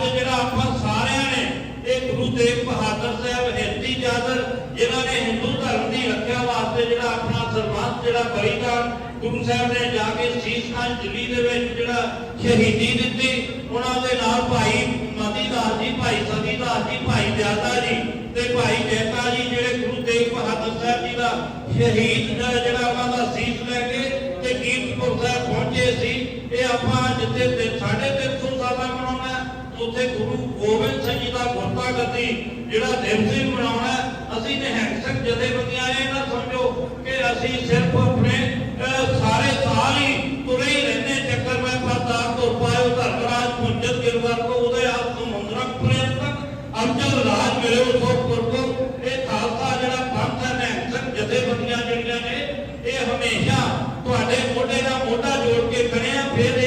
ਅੱਜ ਜਿਹੜਾ ਆਪਾਂ ਸਾਰਿਆਂ ਨੇ। ਇਹ ਗੁਰੂ ਤੇਗ ਬਹਾਦਰ ਸਾਹਿਬ, ਹਿੰਦੀ ਜਾਦਰ ਜਿਨ੍ਹਾਂ ਨੇ ਹਿੰਦੂ ਧਰਮ ਦੀ ਰੱਖਿਆ ਵਾਸਤੇ ਜਿਹੜਾ ਆਪਣਾ ਸਰਬੰਸ ਜਿਹੜਾ ਬਲੀਦਾਨ ਗੁਰੂ ਸਾਹਿਬ ਨੇ ਜਾ ਕੇ ਸੀਸ ਦਿੱਲੀ ਦੇ ਵਿੱਚ ਜਿਹੜਾ ਸ਼ਹੀਦੀ ਦਿੱਤੀ। ਉਹਨਾਂ ਦੇ ਨਾਲ ਭਾਈ ਮਤੀਦਾਸ ਜੀ, ਭਾਈ ਸਤੀਦਾਸ ਜੀ, ਭਾਈ ਦਿਆਤਾ ਜੀ ਤੇ ਭਾਈ ਜੈਤਾ ਜੀ ਜਿਹੜੇ ਗੁਰੂ ਤੇਗ ਬਹਾਦਰ ਸਾਹਿਬ ਜੀ ਦਾ ਸ਼ਹੀਦ ਦਾ ਜਿਹੜਾ ਉਹਨਾਂ ਦਾ ਸੀਸ ਲੈ ਕੇ ਤੇ ਕੀਰਤਪੁਰ ਸਾਹਿਬ ਪਹੁੰਚੇ ਸੀ। ਇਹ ਆਪਾਂ ਉੱਥੇ ਗੁਰੂ ਗੋਬਿੰਦ ਸਿੰਘ ਜੀ ਦਾ ਗੁਰਤਾ ਗੱਦੀ, ਜਿਹੜਾ ਦਿਵਸੀ ਮਨਾਉਣਾ ਅਸੀਂ ਨਿਹੰਸਕ ਜਥੇਬੰਦੀਆਂ ਇਹ ਨਾ ਸਮਝੋ ਕਿ ਅਸੀਂ ਸਿਰਫ ਆਪਣੇ ਸਾਰੇ ਸਾਲ ਹੀ ਤੁਰੇ ਹੀ ਰਹਿੰਦੇ ਚੱਕਰ ਮੈਂ ਪਰਤਾਰ ਤੋਂ ਪਾਇਓ ਧਰਮਰਾਜ ਪੁੰਜਤ ਗਿਰਵਰ ਕੋ ਉਹਦੇ ਆਪ ਤੋਂ ਮੰਦਰਕ ਪ੍ਰੇਮ ਤੱਕ ਅਮਜਦ ਰਾਜ ਮੇਰੇ ਉਥੋਂ ਪੁਰਖੋ। ਇਹ ਖਾਲਸਾ ਜਿਹੜਾ ਪੰਥ ਹੈ ਨਿਹੰਸਕ ਜਥੇਬੰਦੀਆਂ ਜਿਹੜੀਆਂ ਨੇ, ਇਹ ਹਮੇਸ਼ਾ ਤੁਹਾਡੇ ਮੋਢੇ ਦਾ ਮੋਢਾ ਜੋੜ ਕੇ ਖੜਿਆ ਫਿਰ